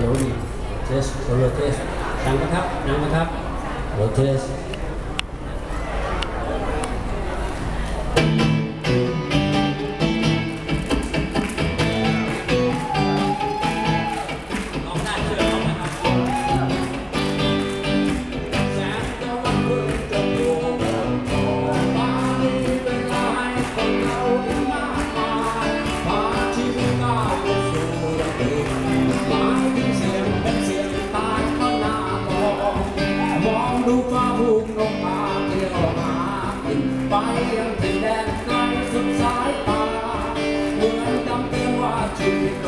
โยนี่เทสโทโยเทสดังนะครับดังนะครับโยเทส ลูกนกมาเที่ยวหากินไปยังถิ่นแดนไกลสุดสายตาเหมือนดำเตือนว่าชีวิตโด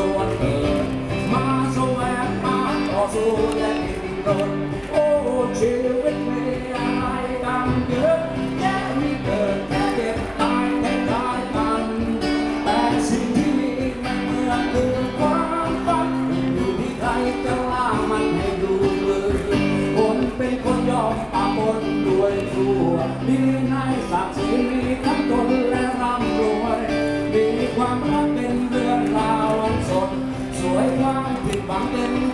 บนด้วยทั่วมีให้ศักดิ์ศรีมีทั้งตนและร่ำรวย มีความรักเป็นเรื่องราวอันสด สวยความผิดหวังเป็น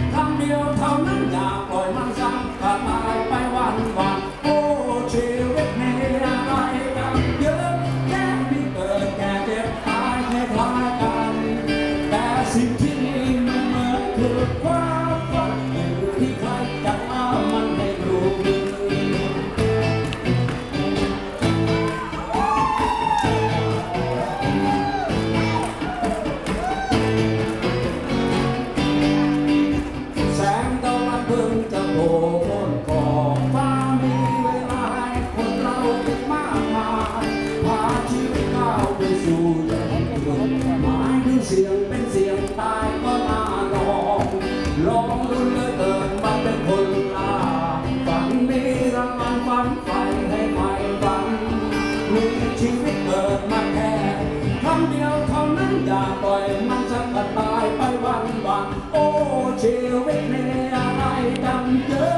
ลองลุ้นเลืเกินมันเป็นคนลาฝันมีรางมันฝันไฟให้ใหม่ฝัน มีชีวิตเกิดมาแค่คำเดียวเท่านั้นอย่าปล่อยมันจะกระตายไปวันวันโอ้ชีวิตมีอะไรกันเยอะ